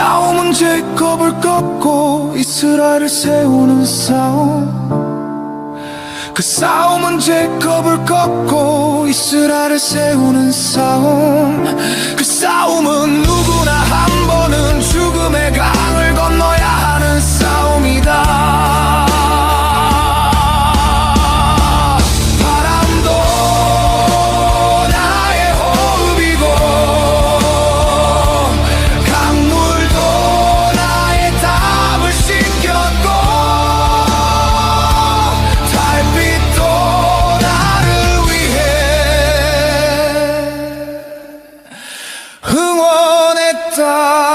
싸움은 제이콥을 꺾고 이스라엘을 세우는 싸움. 그 싸움은 제이콥을 꺾고 이스라엘을 세우는 싸움 time.